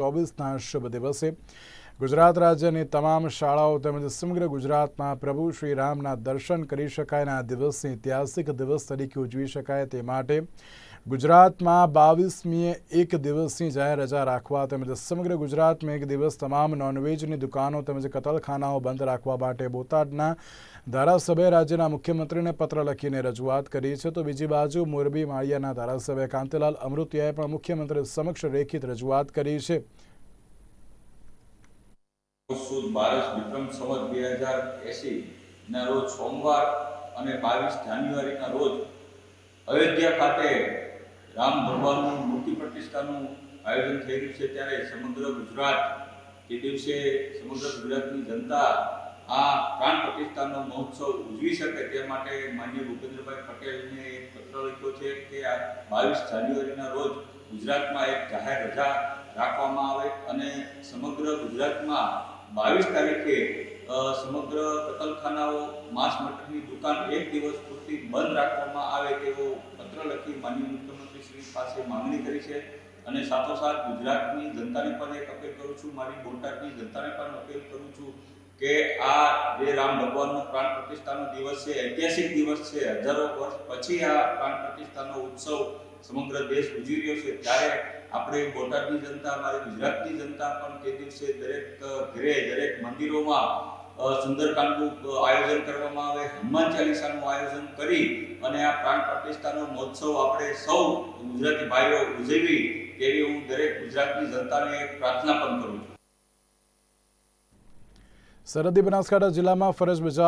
ચોવીસના શુભ દિવસે ગુજરાત રાજ્યની તમામ શાળાઓ તેમજ સમગ્ર ગુજરાતમાં પ્રભુ શ્રી રામના દર્શન કરી શકાય અને આ દિવસને ઐતિહાસિક દિવસ તરીકે ઉજવી શકાય તે માટે ગુજરાતમાં બાવીસમીએ એક દિવસની જાહેર રજા રાખવા તેમજ સમગ્ર ગુજરાતમાં એક દિવસ તમામ નોનવેજની દુકાનો તેમજ કતલખાનાઓ બંધ રાખવા માટે બોટાદના ધારાસભ્ય રાજ્યના મુખ્યમંત્રીને પત્ર લખીને રજૂઆત કરી છે. તો બીજી બાજુ મોરબી માળિયાના ધારાસભ્ય કાંતિલાલ અમૃતિયાએ પણ મુખ્યમંત્રી સમક્ષ રેખિત રજૂઆત કરી છે. બારસ વિક્રમ સંવત બે હજાર એસી ના રોજ સોમવાર અને બાવીસ જાન્યુઆરીના રોજ અયોધ્યા ખાતે રામ ભગવાનનું મૂર્તિ પ્રતિષ્ઠાનું આયોજન થઈ રહ્યું છે. ત્યારે સમગ્ર ગુજરાત તે દિવસે સમગ્ર ગુજરાતની જનતા આ પ્રાણ પ્રતિષ્ઠાનો મહોત્સવ ઉજવી શકે તે માટે માન્ય ભૂપેન્દ્રભાઈ પટેલને એક પત્ર લખ્યો છે કે આ બાવીસ જાન્યુઆરીના રોજ ગુજરાતમાં એક જાહેર રજા રાખવામાં આવે અને સમગ્ર ગુજરાતમાં બાવીસ તારીખે સમગ્ર કતલખાનાઓ, માંસ મટનની દુકાન એક દિવસ પૂરતી બંધ રાખવામાં આવે તેવો પત્ર લખી માનનીય મુખ્યમંત્રી શ્રી પાસે માંગણી કરી છે. અને સાથોસાથ ગુજરાતની જનતાને પણ એક અપીલ કરું છું, મારી બોટાદની જનતાને પણ અપીલ કરું છું કે આ જે રામ ભગવાનનો પ્રાણ પ્રતિષ્ઠાનો દિવસ છે, ઐતિહાસિક દિવસ છે, હજારો વર્ષ પછી આ પ્રાણ પ્રતિષ્ઠાનો ઉત્સવ સમગ્ર દેશ ઉજવી રહ્યો છે. ત્યારે આપણે બોટાદની જનતા, અમારી ગુજરાતની જનતા પણ તે દિવસે દરેક ઘરે, દરેક મંદિરોમાં સુંદરકાંડનું આયોજન કરવામાં આવે, હનુમાન ચાલીસાનું આયોજન કરી અને આ પ્રાણ પ્રતિષ્ઠાનો મહોત્સવ આપણે સૌ ગુજરાતી ભાઈઓ ઉજવી તેવી હું દરેક ગુજરાતની જનતાને પ્રાર્થના પણ કરું છું. સરહદી બનાસકાંઠા જિલ્લામાં ફરજ બજાવ